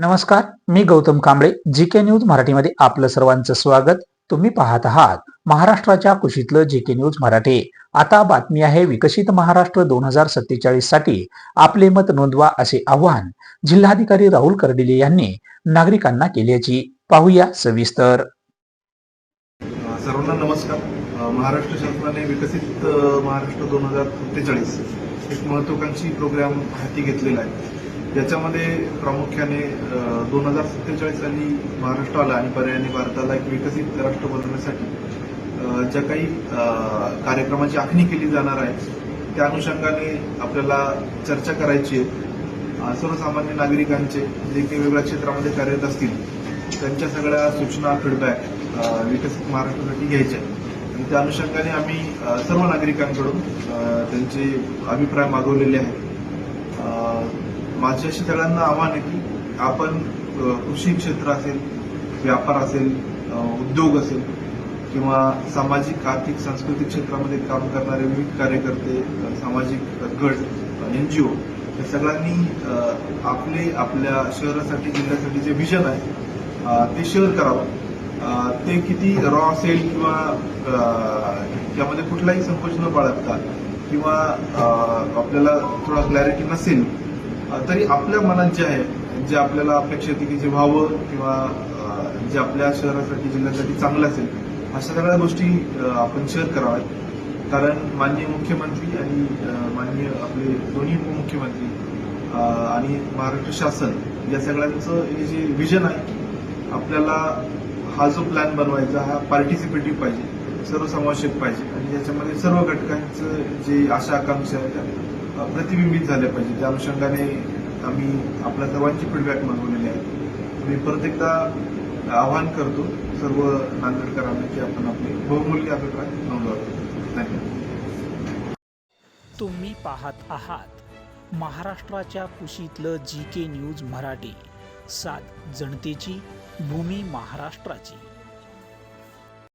नमस्कार मी Gautam Kamble G K news मराठीमध्ये आपलं सर्वांचं स्वागत. तुम्ही पाहत आहात महाराष्ट्राच्या कुशीतलं जी के न्यूज मराठी. आता बातमी आहे विकसित महाराष्ट्र दोन हजार सत्तेचाळीससाठी. आपले मत नोंदवा असे आव्हान जिल्हाधिकारी राहुल कर्डिले यांनी नागरिकांना केल्याची पाहूया सविस्तर. सर्वांना नमस्कार. महाराष्ट्र शासनाने विकसित महाराष्ट्र दोन हजार सत्तेचाळीस एक महत्वाकांक्षी प्रोग्राम हाती घेतलेला आहे. याच्यामध्ये प्रामुख्याने दोन हजार सत्तेचाळीस साली महाराष्ट्राला आणि पर्यायाने भारताला एक विकसित राष्ट्र बनवण्यासाठी ज्या काही कार्यक्रमाची आखणी केली जाणार आहे त्या अनुषंगाने आपल्याला चर्चा करायची आहे. सर्वसामान्य नागरिकांचे जे काही वेगवेगळ्या क्षेत्रामध्ये कार्यरत असतील त्यांच्या सगळ्या सूचना फीडबॅक विकसित महाराष्ट्रासाठी घ्यायच्या आणि त्या अनुषंगाने आम्ही सर्व नागरिकांकडून त्यांचे अभिप्राय मागवलेले आहेत. माझ्या सगळ्यांना आव्हान आहे की आपण कृषी क्षेत्र असेल व्यापार असेल उद्योग असेल किंवा सामाजिक आर्थिक सांस्कृतिक क्षेत्रामध्ये काम करणारे विविध कार्यकर्ते सामाजिक गट एन जी ओ या सगळ्यांनी आपले आपल्या शहरासाठी जिल्ह्यासाठी जे विजन आहे ते शेअर करावं. ते किती रॉ असेल किंवा त्यामध्ये कुठलाही संकोच न बाळगता किंवा आपल्याला थोडा क्लॅरिटी नसेल तरी आपल्या मनात जे आहे जे आपल्याला अपेक्षा आहे की जे व्हावं किंवा जे आपल्या शहरासाठी जिल्ह्यासाठी चांगलं असेल अशा सगळ्या गोष्टी आपण शेअर कराव्यात. कारण माननीय मुख्यमंत्री आणि माननीय आपले दोन्ही उपमुख्यमंत्री आणि महाराष्ट्र शासन या सगळ्यांचं हे जे विजन आहे आपल्याला हा जो प्लॅन बनवायचा हा पार्टिसिपेटिव्ह पाहिजे सर्वसमावेशक पाहिजे. आणि याच्यामध्ये सर्व घटकांचं जे आशा आकांक्षा आहेत प्रतिबिंबित झाल्या पाहिजे. त्या अनुषंगाने आम्ही आपल्या सर्वांची फीडबॅक मागवलेली आहे. मी परत एकदा आवाहन करतो सर्व नांदेडकरांना की आपण आपले बहुमूल्य अभिप्राय नोंदवावे. धन्यवाद तुम्ही पाहत आहात महाराष्ट्राच्या कुशीतलं जी के न्यूज मराठी. सात जनतेची भूमी महाराष्ट्राची.